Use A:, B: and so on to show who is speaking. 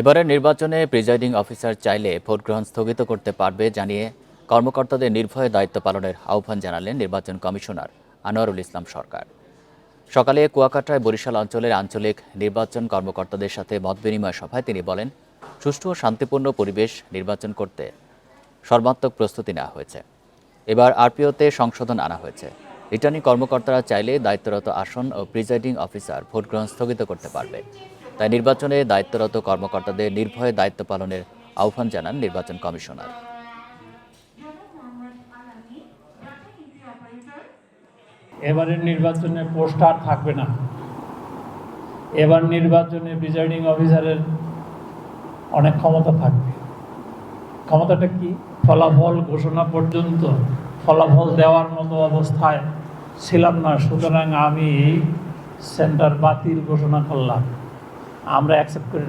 A: এবারের নির্বাচনে presiding officer চাইলে ভোট গ্রহণ স্থগিত করতে পারবে জানিয়ে কর্মকর্তাদের নির্ভয়ে দায়িত্ব পালনের আহ্বান জানালেন নির্বাচন কমিশনার আনোয়ারুল ইসলাম সরকার। সকালে কুয়াকাটায় বরিশাল অঞ্চলের আঞ্চলিক নির্বাচন কর্মকর্তাদের সাথে মত বিনিময় সভায় তিনি বলেন, সুষ্ঠু ও শান্তিপূর্ণ পরিবেশ নির্বাচন করতে সর্বাত্মক প্রস্তুতি নেওয়া হয়েছে। এবার আরপিওতে সংশোধন আনা হয়েছে। রিটার্নিং কর্মকর্তারা চাইলে দায়িত্বরত আসন ও প্রিজাইডিং অফিসার ভোট গ্রহণ স্থগিত করতে পারবে। তাই নির্বাচনে দায়িত্বরত কর্মকর্তাদের নির্ভয়ে দায়িত্ব পালনের আহ্বান জানান নির্বাচন কমিশনার।
B: এবারের নির্বাচনে পোস্টার থাকবে না। এবার নির্বাচনে প্রিজাইডিং অফিসারের অনেক ক্ষমতা থাকবে। ক্ষমতাটা কি? ফলাফল ঘোষণা পর্যন্ত, ফলাফল দেওয়ার মতো অবস্থায় ছিলাম না। সুতরাং আমি সেন্টার বাতিল ঘোষণা করলাম। আমরা অ্যাকসেপ্ট করে